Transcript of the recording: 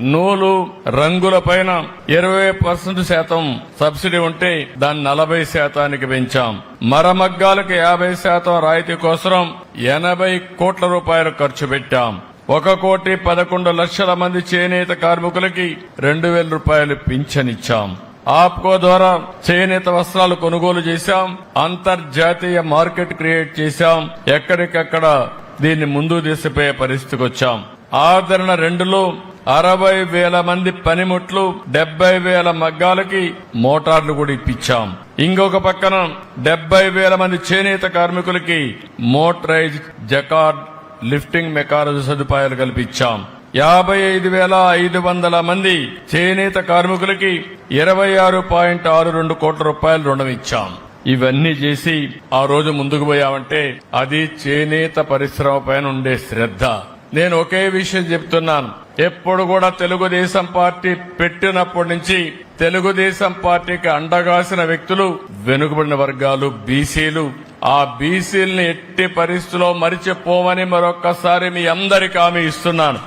నూలు రంగుల పైన ఇరవై పర్సెంట్ శాతం సబ్సిడీ ఉంటే దాన్ని నలభై శాతానికి పెంచాం. మరమగ్గాలకు యాభై శాతం రాయితీ కోసం ఎనభై కోట్ల రూపాయలు ఖర్చు పెట్టాం. ఒక కోటి పదకొండు లక్షల మంది చేనేత కార్మికులకి రెండు వేల రూపాయలు పింఛనిచ్చాం. ఆప్కో ద్వారా చేనేత వస్త్రాలు కొనుగోలు చేశాం. అంతర్జాతీయ మార్కెట్ క్రియేట్ చేశాం. ఎక్కడికక్కడ దీన్ని ముందు తీసిపోయే పరిస్థితికి వచ్చాం. ఆదరణ రెండులో అరవై వేల మంది పనిముట్లు డెబ్బై వేల మగ్గాలకి మోటార్లు కూడా ఇప్పించాం. ఇంకొక పక్కన డెబ్బై వేల మంది చేనేత కార్మికులకి మోటరైజ్ జకార్డ్ లిఫ్టింగ్ మెకానిజం సదుపాయాలు కల్పించాం. యాభై ఐదు వేల ఐదు వందల మంది చేనేత కార్మికులకి ఇరవై ఆరు పాయింట్ ఆరు రెండు కోట్ల రూపాయలు రుణం ఇచ్చాం. ఇవన్నీ చేసి ఆ రోజు ముందుకు పోయామంటే అది చేనేత పరిశ్రమ పైన ఉండే శ్రద్ధ. నేను ఒకే విషయం చెప్తున్నాను. ఎప్పుడు కూడా తెలుగుదేశం పార్టీ పెట్టినప్పటి నుంచి తెలుగుదేశం పార్టీకి అండగాసిన వ్యక్తులు వెనుకబడిన వర్గాలు బీసీలు. ఆ బీసీల్ని ఎట్టి పరిస్థితుల్లో మరిచిపోమని మరొక్కసారి మీ అందరికి హామీ ఇస్తున్నాను.